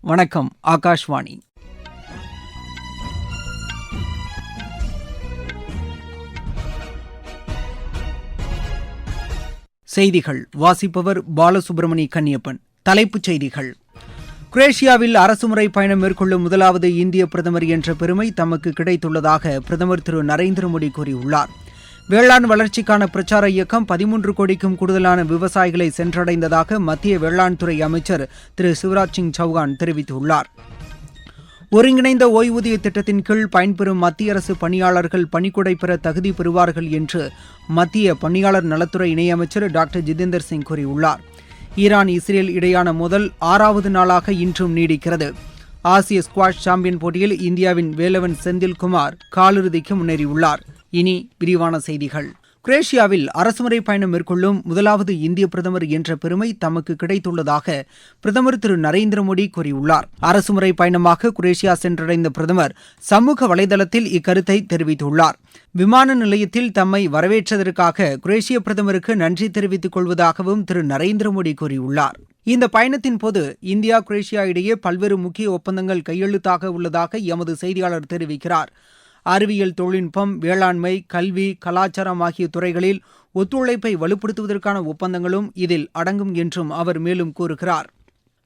வணக்கம் ஆகாஷ்வாணி. செய்திகள். வாசிப்பவர் பாலசுப்ரமணி கன்னியப்பன். தலைப்புச் செய்திகள். குரேஷியாவில் அரசுமுறை பயணம் மேற்கொள்ளும் முதலாவது இந்திய பிரதமர் என்ற பெருமை தமக்கு கிடைத்துள்ளதாக பிரதமர் திரு நரேந்திர மோடி கூறியுள்ளார். வேளாண் வளர்ச்சிக்கான பிரச்சார இயக்கம் பதிமூன்று கோடிக்கும் கூடுதலான விவசாயிகளை சென்றடைந்ததாக மத்திய வேளாண் துறை அமைச்சர் திரு சிவராஜ் சிங் சௌகான் தெரிவித்துள்ளார். ஒருங்கிணைந்த ஓய்வூதிய திட்டத்தின் கீழ் பயன்பெறும் மத்திய அரசு பணியாளர்கள் பணிக்குடை பெற தகுதி பெறுவார்கள் என்று மத்திய பணியாளர் நலத்துறை இணையமைச்சர் டாக்டர் ஜிதேந்தர் சிங் கூறியுள்ளார். ஈரான் இஸ்ரேல் இடையான முதல் ஆறாவது நாளாக இன்றும் நீடிக்கிறது. ஆசிய ஸ்குவாஷ் சாம்பியன் போட்டியில் இந்தியாவின் வேலவன் செந்தில்குமார் காலிறுதிக்கு முன்னேறியுள்ளார். இனி விரிவான செய்திகள். குரேஷியாவில் அரசுமுறை பயணம் மேற்கொள்ளும் முதலாவது இந்திய பிரதமர் என்ற பெருமை தமக்கு கிடைத்துள்ளதாக பிரதமர் திரு நரேந்திர மோடி கூறியுள்ளார். அரசுமுறை பயணமாக குரேஷியா சென்றடைந்த பிரதமர் சமூக வலைதளத்தில் இக்கருத்தை தெரிவித்துள்ளார். விமான நிலையத்தில் தம்மை வரவேற்றதற்காக குரேஷிய பிரதமருக்கு நன்றி தெரிவித்துக் கொள்வதாகவும் திரு நரேந்திர மோடி கூறியுள்ளார். இந்த பயணத்தின் போது இந்தியா குரேஷியா இடையே பல்வேறு முக்கிய ஒப்பந்தங்கள் கையெழுத்தாக உள்ளதாக எமது செய்தியாளர் தெரிவிக்கிறார். அறிவியல் தொழில்நுட்பம் வேளாண்மை கல்வி கலாச்சாரம் ஆகிய துறைகளில் ஒத்துழைப்பை வலுப்படுத்துவதற்கான ஒப்பந்தங்களும் இதில் அடங்கும் என்றும் அவர் மேலும் கூறுகிறார்.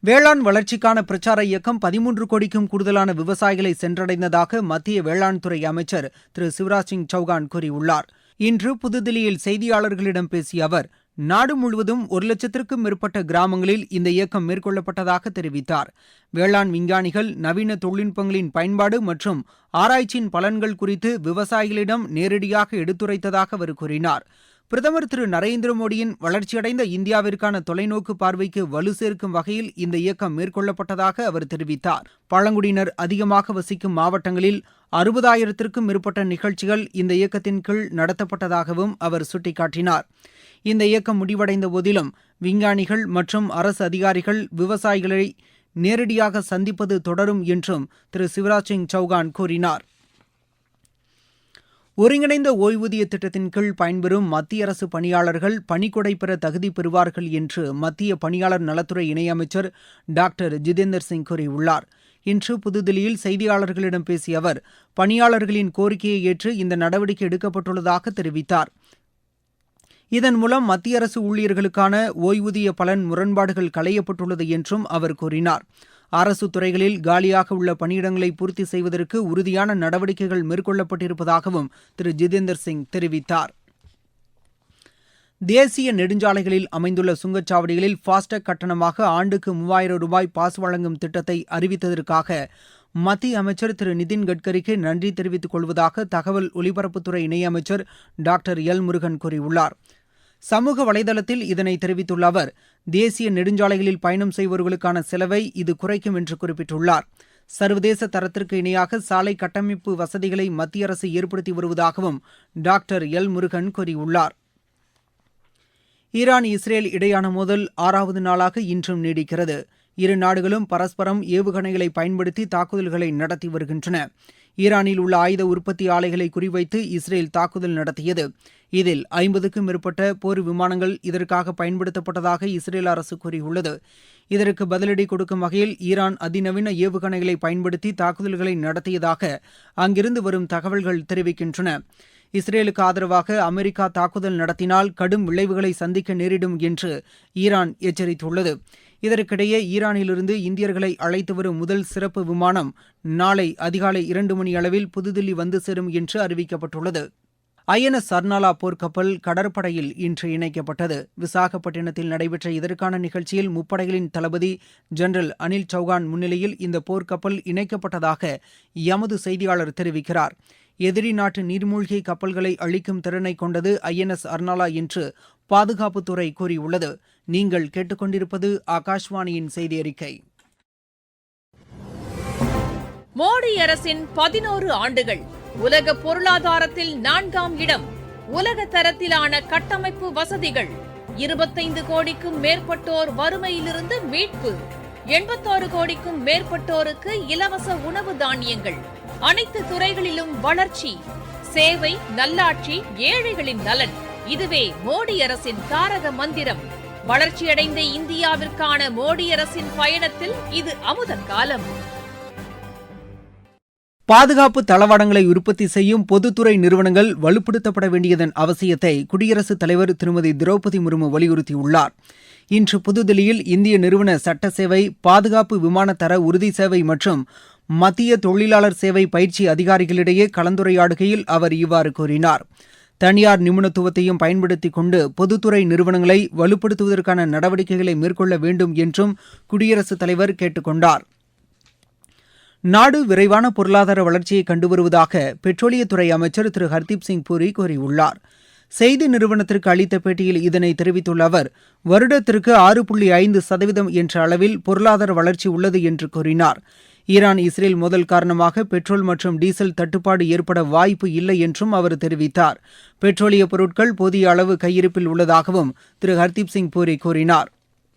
வேளாண் வளர்ச்சிக்கான பிரச்சார இயக்கம் பதிமூன்று கோடிக்கும் கூடுதலான விவசாயிகளை சென்றடைந்ததாக மத்திய வேளாண் துறை அமைச்சர் திரு சிவராஜ் சிங் சௌகான் கூறியுள்ளார். இன்று புதுதில்லியில் செய்தியாளர்களிடம் பேசிய அவர் நாடு முழுவதும் ஒரு லட்சத்திற்கும் மேற்பட்ட கிராமங்களில் இந்த இயக்கம் மேற்கொள்ளப்பட்டதாக தெரிவித்தார். வேளாண் விஞ்ஞானிகள் நவீன தொழில்நுட்பங்களின் பயன்பாடு மற்றும் ஆராய்ச்சியின் பலன்கள் குறித்து விவசாயிகளிடம் நேரடியாக எடுத்துரைத்ததாக அவர் கூறினார். பிரதமர் திரு. நரேந்திர மோடியின் வளர்ச்சியடைந்த இந்தியாவிற்கான தொலைநோக்கு பார்வைக்கு வலு சேர்க்கும் வகையில் இந்த இயக்கம் மேற்கொள்ளப்பட்டதாக அவர் தெரிவித்தார். பழங்குடியினர் அதிகமாக வசிக்கும் மாவட்டங்களில் அறுபதாயிரத்திற்கும் மேற்பட்ட நிகழ்ச்சிகள் இந்த இயக்கத்தின் கீழ் நடத்தப்பட்டதாகவும் அவர் சுட்டிக்காட்டினார். இந்த இயக்கம் முடிவடைந்த போதிலும் விஞ்ஞானிகள் மற்றும் அரசு அதிகாரிகள் விவசாயிகளை நேரடியாக சந்திப்பது தொடரும் என்றும் திரு சிவராஜ் சிங் சௌகான் கூறினார். ஒருங்கிணைந்த ஓய்வூதிய திட்டத்தின் கீழ் பயன்பெறும் மத்திய அரசு பணியாளர்கள் பணிக்கொடை பெற தகுதி பெறுவார்கள் என்று மத்திய பணியாளர் நலத்துறை இணையமைச்சர் டாக்டர் ஜிதேந்தர் சிங் கூறியுள்ளார். இன்று புதுதில்லியில் செய்தியாளர்களிடம் பேசிய அவர் பணியாளர்களின் கோரிக்கையை ஏற்று இந்த நடவடிக்கை எடுக்கப்பட்டுள்ளதாக தெரிவித்தார். இதன் மூலம் மத்திய அரசு ஊழியர்களுக்கான ஓய்வூதிய பலன் முரண்பாடுகள் களையப்பட்டுள்ளது என்றும் அவர் கூறினார். அரசு துறைகளில் காலியாக உள்ள பணியிடங்களை பூர்த்தி செய்வதற்கு உறுதியான நடவடிக்கைகள் மேற்கொள்ளப்பட்டிருப்பதாகவும் திரு. ஜிதேந்தர் சிங் தெரிவித்தார். தேசிய நெடுஞ்சாலைகளில் அமைந்துள்ள சுங்கச்சாவடிகளில் ஃபாஸ்டேக் கட்டணமாக ஆண்டுக்கு மூவாயிரம் ரூபாய் பாஸ் வழங்கும் திட்டத்தை அறிவித்ததற்காக மத்திய அமைச்சர் திரு. நிதின் கட்கரிக்கு நன்றி தெரிவித்துக் கொள்வதாக தகவல் ஒலிபரப்புத்துறை இணையமைச்சர் டாக்டர் எல் முருகன் கூறியுள்ளார். சமூக வலைதளத்தில் இதனை தெரிவித்துள்ள அவர் தேசிய நெடுஞ்சாலைகளில் பயணம் செய்பவர்களுக்கான செலவை இது குறைக்கும் என்று குறிப்பிட்டுள்ளார். சர்வதேச தரத்திற்கு இணையாக சாலை கட்டமைப்பு வசதிகளை மத்திய அரசு ஏற்படுத்தி வருவதாகவும் டாக்டர் எல் முருகன் கூறியுள்ளார். ஈரான் இஸ்ரேல் இடையான மோதல் ஆறாவது நாளாக இன்றும் நீடிக்கிறது. இரு நாடுகளும் பரஸ்பரம் ஏவுகணைகளை பயன்படுத்தி தாக்குதல்களை நடத்தி வருகின்றன. ஈரானில் உள்ள ஆயுத உற்பத்தி ஆலைகளை குறிவைத்து இஸ்ரேல் தாக்குதல் நடத்தியது. இதில் ஐம்பதுக்கும் மேற்பட்ட போர் விமானங்கள் இதற்காக பயன்படுத்தப்பட்டதாக இஸ்ரேல் அரசு கூறியுள்ளது. இதற்கு பதிலடி கொடுக்கும் வகையில் ஈரான் அதிநவீன ஏவுகணைகளை பயன்படுத்தி தாக்குதல்களை நடத்தியதாக அங்கிருந்து வரும் தகவல்கள் தெரிவிக்கின்றன. இஸ்ரேலுக்கு ஆதரவாக அமெரிக்கா தாக்குதல் நடத்தினால் கடும் விளைவுகளை சந்திக்க நேரிடும் என்று ஈரான் எச்சரித்துள்ளது. இதற்கிடையே ஈரானிலிருந்து இந்தியர்களை அழைத்து வரும் முதல் சிறப்பு விமானம் நாளை அதிகாலை இரண்டு மணி அளவில் புதுதில்லி வந்து சேரும் என்று அறிவிக்கப்பட்டுள்ளது. ஐஎன்எஸ் சர்னாலா போர்க்கப்பல் கடற்படையில் இன்று இணைக்கப்பட்டது. விசாகப்பட்டினத்தில் நடைபெற்ற இதற்கான நிகழ்ச்சியில் முப்படைகளின் தளபதி ஜெனரல் அனில் சௌகான் முன்னிலையில் இந்த போர்க்கப்பல் இணைக்கப்பட்டதாக எமது செய்தியாளர் தெரிவிக்கிறார். எதிரி நாட்டு நீர்மூழ்கி கப்பல்களை அழிக்கும் திறனை கொண்டது ஐஎன்எஸ் அர்னாலா என்று பாதுகாப்புத்துறை கூறியுள்ளது. நீங்கள் கேட்டுக்கொண்டிருப்பது ஆகாஷ்வாணியின் செய்தி அறிக்கை. மோடி அரசின் பதினோரு ஆண்டுகள் உலக பொருளாதாரத்தில் நான்காம் இடம் உலக தரத்திலான கட்டமைப்பு வசதிகள் இருபத்தைந்து கோடிக்கும் மேற்பட்டோர் வறுமையிலிருந்து மீட்பு எண்பத்தாறு கோடிக்கும் மேற்பட்டோருக்கு இலவச உணவு தானியங்கள் அனைத்து துறைகளிலும் வளர்ச்சி சேவை நல்லாட்சி ஏழைகளின் நலன். இதுவே மோடி அரசின் தாரக மந்திரம். வளர்ச்சியடைந்த இந்தியாவிற்கான மோடி அரசின் பயணத்தில் இது அமுத காலம். பாதுகாப்பு தளவாடங்களை உற்பத்தி செய்யும் பொதுத்துறை நிறுவனங்கள் வலுப்படுத்தப்பட வேண்டியதன் அவசியத்தை குடியரசுத் தலைவர் திருமதி திரௌபதி முர்மு வலியுறுத்தியுள்ளார். இன்று புதுதில்லியில் இந்திய நிறுவன சட்ட சேவை பாதுகாப்பு விமான தர உறுதி சேவை மற்றும் மத்திய தொழிலாளர் சேவை பயிற்சி அதிகாரிகளிடையே கலந்துரையாடுகையில் அவர் இவ்வாறு கூறினார். தனியார் நிபுணத்துவத்தையும் பயன்படுத்திக் கொண்டு பொதுத்துறை நிறுவனங்களை வலுப்படுத்துவதற்கான நடவடிக்கைகளை மேற்கொள்ள வேண்டும் என்றும் குடியரசுத் தலைவர் கேட்டுக் கொண்டார். நாடு விரைவான பொருளாதார வளர்ச்சியை கண்டு வருவதாக பெட்ரோலியத்துறை அமைச்சர் திரு. ஹர்தீப் சிங் பூரி கூறியுள்ளார். செய்தி நிறுவனத்திற்கு அளித்த பேட்டியில் இதனை தெரிவித்துள்ள அவர் வருடத்திற்கு ஆறு புள்ளி ஐந்து சதவீதம் என்ற அளவில் பொருளாதார வளர்ச்சி உள்ளது என்று கூறினார். ஈரான் இஸ்ரேல் மோதல் காரணமாக பெட்ரோல் மற்றும் டீசல் தட்டுப்பாடு ஏற்பட வாய்ப்பு இல்லை என்றும் அவர் தெரிவித்தார். பெட்ரோலிய பொருட்கள் போதிய அளவு கையிருப்பில் உள்ளதாகவும் திரு. ஹர்தீப் சிங் பூரி கூறினார்.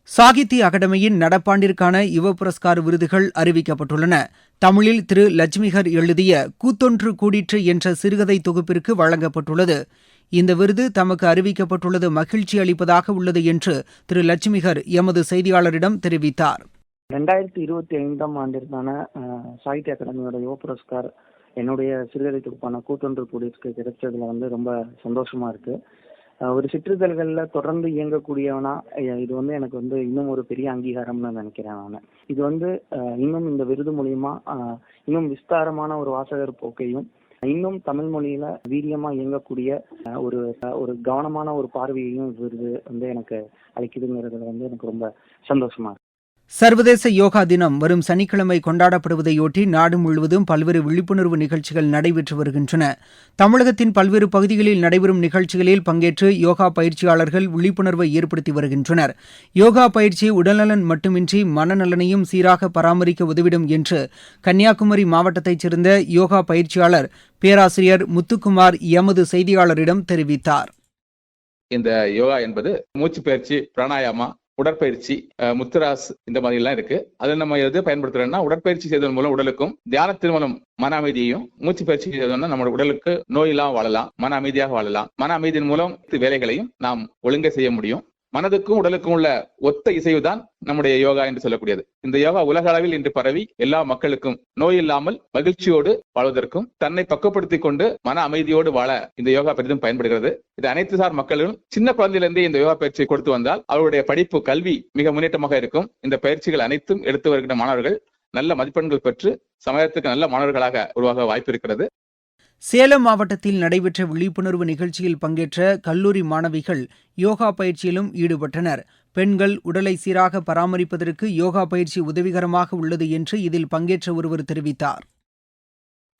சாகித்ய அகாடமியின் நடப்பாண்டிற்கான யுவ புரஸ்கார் விருதுகள் அறிவிக்கப்பட்டுள்ளன. தமிழில் திரு. லட்சுமிகர் எழுதிய கூத்தொன்று கூடிற்று என்ற சிறுகதை தொகுப்பிற்கு வழங்கப்பட்டுள்ளது. இந்த விருது தமக்கு அறிவிக்கப்பட்டுள்ளது மகிழ்ச்சி அளிப்பதாக உள்ளது என்று திரு. லட்சுமிகர் எமது செய்தியாளரிடம் தெரிவித்தார். ரெண்டாயிரத்தி இருபத்தி ஐந்தாம் ஆண்டிற்கான சாகித்ய அகாடமியோட யுவ புரஸ்கார் என்னுடைய சிறுகதை தொகுப்பான கூத்தொன்று கூடியிருக்கு கிடைச்சதுல வந்து ரொம்ப சந்தோஷமா இருக்கு. ஒரு சிற்றிதழ்களில் தொடர்ந்து இயங்கக்கூடியவனா இது வந்து எனக்கு வந்து இன்னும் ஒரு பெரிய அங்கீகாரம்னு நினைக்கிறேன் நான். இது வந்து இன்னும் இந்த விருது மூலியமா இன்னும் விஸ்தாரமான ஒரு வாசகர் போக்கையும் இன்னும் தமிழ் மொழியில வீரியமா இயங்கக்கூடிய ஒரு ஒரு கவனமான ஒரு பார்வையையும் விருது வந்து எனக்கு அளிக்குதுங்கிறதுல வந்து எனக்கு ரொம்ப சந்தோஷமா இருக்கு. சர்வதேச யோகா தினம் வரும் சனிக்கிழமை கொண்டாடப்படுவதையொட்டி நாடு முழுவதும் பல்வேறு விழிப்புணர்வு நிகழ்ச்சிகள் நடைபெற்று வருகின்றன. தமிழகத்தின் பல்வேறு பகுதிகளில் நடைபெறும் நிகழ்ச்சிகளில் பங்கேற்று யோகா பயிற்சியாளர்கள் விழிப்புணர்வை ஏற்படுத்தி வருகின்றனர். யோகா பயிற்சி உடல்நலன் மட்டுமின்றி மனநலனையும் சீராக பராமரிக்க உதவிடும் என்று கன்னியாகுமரி மாவட்டத்தைச் சேர்ந்த யோகா பயிற்சியாளர் பேராசிரியர் முத்துக்குமார் எமது செய்தியாளரிடம் தெரிவித்தார். இந்த யோகா என்பது மூச்சு பயிற்சி பிராணாயாமா உடற்பயிற்சி அஹ், இந்த மாதிரி எல்லாம் இருக்கு. அதை நம்ம எது பயன்படுத்துறோம்னா உடற்பயிற்சி செய்வதன் மூலம் உடலுக்கும் தியானத்தின் மூலம் மன அமைதியையும் மூச்சு பயிற்சி செய்வதன் நம்ம உடலுக்கு நோயெல்லாம் வாழலாம் மன அமைதியாக வாழலாம். மன அமைதியின் மூலம் வேலைகளையும் நாம் ஒழுங்கை செய்ய முடியும். மனதுக்கும் உடலுக்கும் உள்ள ஒத்த இசைவுதான் நம்முடைய யோகா என்று சொல்லக்கூடியது. இந்த யோகா உலக அளவில் இன்று பரவி எல்லா மக்களுக்கும் நோய் இல்லாமல் மகிழ்ச்சியோடு வாழ்வதற்கும் தன்னை பக்குவப்படுத்திக் கொண்டு மன அமைதியோடு வாழ இந்த யோகா பெரிதும் பயன்படுகிறது. இது அனைத்து சார் மக்களும் சின்ன குழந்தையிலிருந்தே இந்த யோகா பயிற்சியை கொடுத்து வந்தால் அவருடைய படிப்பு கல்வி மிக முன்னேற்றமாக இருக்கும். இந்த பயிற்சிகள் அனைத்தும் எடுத்து வருகின்ற மாணவர்கள் நல்ல மதிப்பெண்கள் பெற்று சமயத்துக்கு நல்ல மாணவர்களாக உருவாக வாய்ப்பு இருக்கிறது. சேலம் மாவட்டத்தில் நடைபெற்ற விழிப்புணர்வு நிகழ்ச்சியில் பங்கேற்ற கல்லூரி மாணவிகள் யோகா பயிற்சியிலும் ஈடுபட்டனர். பெண்கள் உடலை சீராக பராமரிப்பதற்கு யோகா பயிற்சி உதவிகரமாக உள்ளது என்று இதில் பங்கேற்ற ஒருவர் தெரிவித்தார்.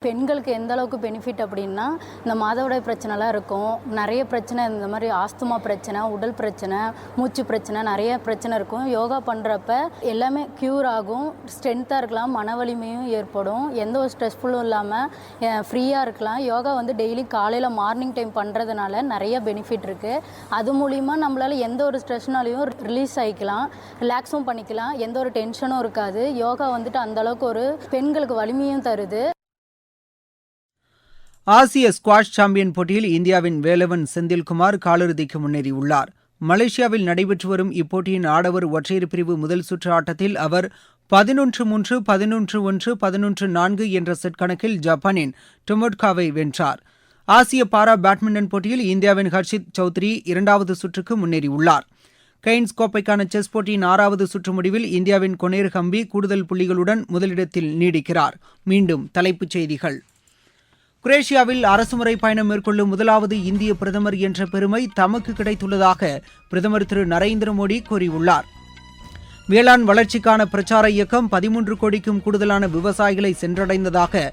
பெண்களுக்கு எந்த அளவுக்கு பெனிஃபிட் அப்படின்னா இந்த மாதவிடாய் பிரச்சனைலாம் இருக்கும். நிறைய பிரச்சனை இந்த மாதிரி ஆஸ்துமா பிரச்சனை உடல் பிரச்சனை மூச்சு பிரச்சனை நிறைய பிரச்சனை இருக்கும். யோகா பண்ணுறப்ப எல்லாமே க்யூர் ஆகும். ஸ்ட்ரென்த்தாக இருக்கலாம் மன வலிமையும் ஏற்படும். எந்த ஒரு ஸ்ட்ரெஸ்ஃபுல்லும் இல்லாமல் ஃப்ரீயாக இருக்கலாம். யோகா வந்து டெய்லி காலையில் மார்னிங் டைம் பண்ணுறதுனால நிறைய பெனிஃபிட் இருக்குது அது மூலிமா நம்மளால் எந்த ஒரு ஸ்ட்ரெஸ்னாலையும் ரிலீஸ் ஆகிக்கலாம் ரிலாக்ஸும் பண்ணிக்கலாம். எந்த ஒரு டென்ஷனும் இருக்காது. யோகா வந்துட்டு அந்தளவுக்கு ஒரு பெண்களுக்கு வலிமையும் தருது. ஆசிய ஸ்குவாஷ் சாம்பியன் போட்டியில் இந்தியாவின் வேலவன் செந்தில்குமார் காலிறுதிக்கு முன்னேறியுள்ளார். மலேசியாவில் நடைபெற்று வரும் இப்போட்டியின் ஆடவர் ஒற்றையர் பிரிவு முதல் சுற்று ஆட்டத்தில் அவர் பதினொன்று மூன்று பதினொன்று ஒன்று பதினொன்று நான்கு என்ற செட் கணக்கில் ஜப்பானின் டொமோட்காவை வென்றார். ஆசிய பாரா பேட்மிண்டன் போட்டியில் இந்தியாவின் ஹர்ஷித் சௌத்ரி இரண்டாவது சுற்றுக்கு முன்னேறியுள்ளார். கெய்ன்ஸ் கோப்பைக்கான செஸ் போட்டியின் ஆறாவது சுற்று முடிவில் இந்தியாவின் கொனேர் ஹம்பி கூடுதல் புள்ளிகளுடன் முதலிடத்தில் நீடிக்கிறார். மீண்டும் தலைப்புச் செய்திகள். குரேஷியாவில் அரசுமுறை பயணம் மேற்கொள்ளும் முதலாவது இந்திய பிரதமர் என்ற பெருமை தமக்கு கிடைத்துள்ளதாக பிரதமர் திரு நரேந்திர மோடி கூறியுள்ளார். வேளாண் வளர்ச்சிக்கான பிரச்சார இயக்கம் பதிமூன்று கோடிக்கும் கூடுதலான விவசாயிகளை சென்றடைந்ததாக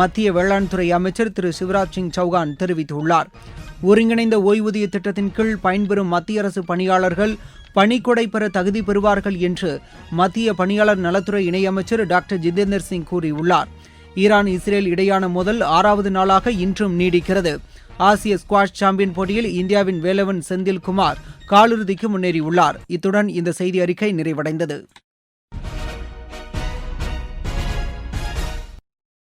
மத்திய வேளாண் துறை அமைச்சர் திரு சிவராஜ் சிங் சௌகான் தெரிவித்துள்ளார். ஒருங்கிணைந்த ஓய்வூதிய திட்டத்தின் கீழ் பயன்பெறும் மத்திய அரசு பணியாளர்கள் பணிக்கொடை பெற தகுதி பெறுவார்கள் என்று மத்திய பணியாளர் நலத்துறை இணையமைச்சர் டாக்டர் ஜிதேந்தர் சிங் கூறியுள்ளார். ஈரான் இஸ்ரேல் இடையான மோதல் ஆறாவது நாளாக இன்றும் நீடிக்கிறது. ஆசிய ஸ்குவாஷ் சாம்பியன் போட்டியில் இந்தியாவின் வேலவன் செந்தில்குமார் காலிறுதிக்கு முன்னேறியுள்ளார். இத்துடன் இந்த செய்தி அறிக்கை நிறைவடைந்தது.